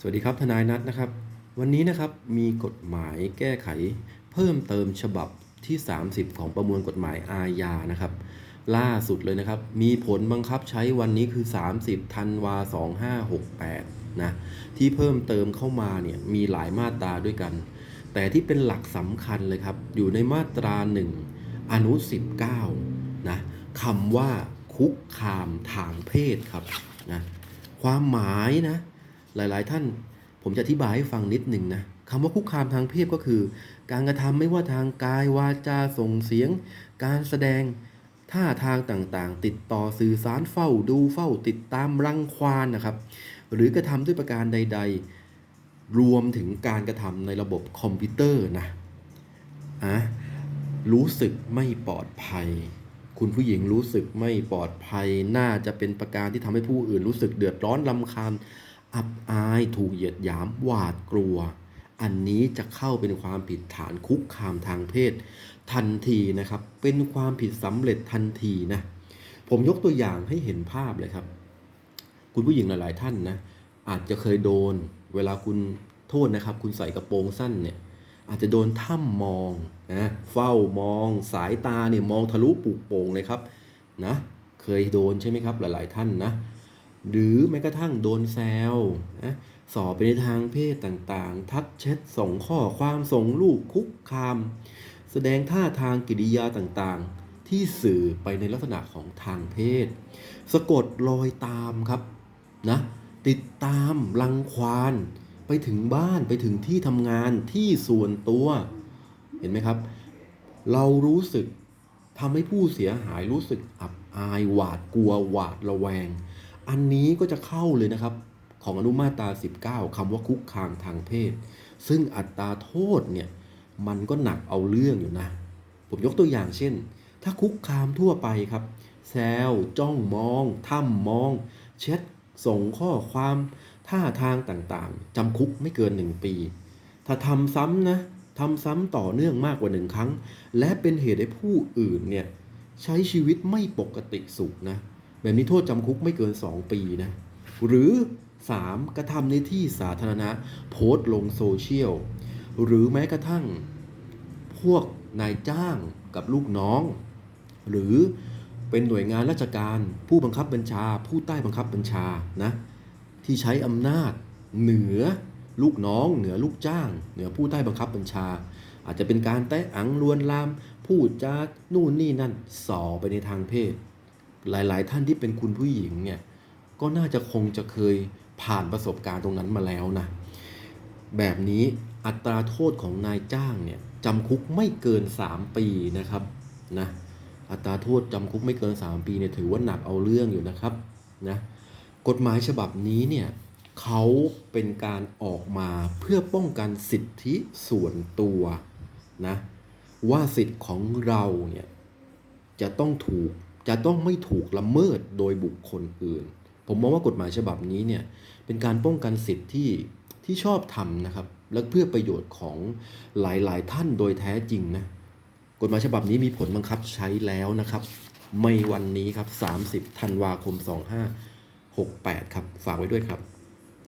สวัสดีครับทนายนัทนะครับ วันนี้นะครับมีกฎหมายแก้ไข เพิ่มเติมฉบับที่ 30 ของประมวลกฎหมายอาญานะครับ ล่าสุดเลยนะครับ มีผลบังคับใช้วันนี้คือ 30ธันวา2568นะที่เพิ่มเติมเข้ามาเนี่ยมีหลายมาตราด้วยกัน แต่ที่เป็นหลักสำคัญเลยครับ อยู่ในมาตรา 1 อนุ 19นะคำว่าคุกคามทางเพศครับนะความหมายนะ หลาย ๆ ท่านผมจะอธิบายให้ฟังนิดหนึ่งนะคำว่าคุกคามทางเพศก็คือ การกระทำไม่ว่าทางกายวาจาส่งเสียง การแสดงท่าทางต่างๆ ติดต่อสื่อสารเฝ้าดูเฝ้าติดตามรังควานนะครับ หรือกระทำด้วยประการใด ๆ รวมถึงการกระทำในระบบคอมพิวเตอร์นะอะรู้สึกไม่ปลอดภัย คุณผู้หญิงรู้สึกไม่ปลอดภัย น่าจะเป็นประการที่ทำให้ผู้อื่นรู้สึกเดือดร้อนลำคาญ อับอายถูกเหยียดหยามหวาดกลัว อันนี้จะเข้าเป็นความผิดฐานคุกคามทางเพศ ทันทีนะครับ เป็นความผิดสำเร็จทันทีนะผมยกตัวอย่างให้เห็นภาพเลยครับ คุณผู้หญิงหลาย ๆ ท่านนะอาจจะเคยโดน เวลาคุณโทษนะครับ คุณใส่กระโปรงสั้นเนี่ยอาจจะโดนถ้ำมองนะเฝ้ามองสายตาเนี่ยมองทะลุปุโป่งเลยครับนะเคยโดนใช่ไหมครับหลาย ๆ ท่านนะ หรือแม้กระทั่งโดนแซวนะสอบไปในทางเพศต่างๆ ทักแชทส่งข้อความส่งรูปคุกคาม แสดงท่าทางกิริยาต่างๆ ที่สื่อไปในลักษณะของทางเพศ สะกดรอยตามครับนะติดตามรังควานไปถึงบ้านไปถึงที่ทำงานที่ส่วนตัว เห็นไหมครับ เรารู้สึกทำให้ผู้เสียหายรู้สึกอับอายหวาดกลัวหวาดระแวง อันนี้ก็จะเข้าเลยนะครับของอนุมาตรา19คำว่าคุกคามทางเพศ ซึ่งอัตราโทษเนี่ยมันก็หนักเอาเรื่องอยู่นะ ผมยกตัวอย่างเช่น ถ้าคุกคามทั่วไปครับ แซวจ้องมองถ้ำมองแชทส่งข้อความท่าทางต่างๆจำคุกไม่เกิน 1 ปี ถ้าทำซ้ำนะทำซ้ำต่อเนื่องมากกว่าหนึ่งครั้ง และเป็นเหตุให้ผู้อื่นเนี่ยใช้ชีวิตไม่ปกติสุขนะ แบบนี้โทษจำคุกไม่เกิน 2 ปีนะ หรือ 3. กระทำในที่สาธารณะ โพสต์ลงโซเชียล หรือแม้กระทั่ง พวกนายจ้างกับลูกน้อง หรือเป็นหน่วยงานราชการ ผู้บังคับบัญชา ผู้ใต้บังคับบัญชานะที่ใช้อำนาจเหนือลูกน้อง เหนือลูกจ้าง เหนือผู้ใต้บังคับบัญชา อาจจะเป็นการแตะอังลวนลาม พูดจานู่นนี่นั่นส่อไปในทางเพศ หลาย ๆ ท่านที่เป็นคุณผู้หญิงเนี่ยก็น่าจะคงจะเคยผ่านประสบการณ์ตรงนั้นมาแล้วนะ แบบนี้อัตราโทษของนายจ้างเนี่ยจำคุกไม่เกิน 3 ปีนะครับนะอัตราโทษจำคุกไม่เกิน 3 ปีเนี่ยถือว่าหนักเอาเรื่องอยู่นะครับนะกฎหมายฉบับนี้เนี่ยเขาเป็นการออกมาเพื่อป้องกันสิทธิส่วนตัวนะว่าสิทธิ์ของเราเนี่ยจะต้องถูก จะต้องไม่ถูกละเมิดโดยบุคคลอื่น ผมมองว่ากฎหมายฉบับนี้เนี่ยเป็นการป้องกันสิทธิ์ที่ที่ชอบทำนะครับ และเพื่อประโยชน์ของหลายๆ ท่านโดยแท้จริงนะกฎหมายฉบับนี้มีผลบังคับใช้แล้วนะครับไม่วันนี้ครับ 30 ธันวาคม 2568 ครับ ฝากไว้ด้วยครับ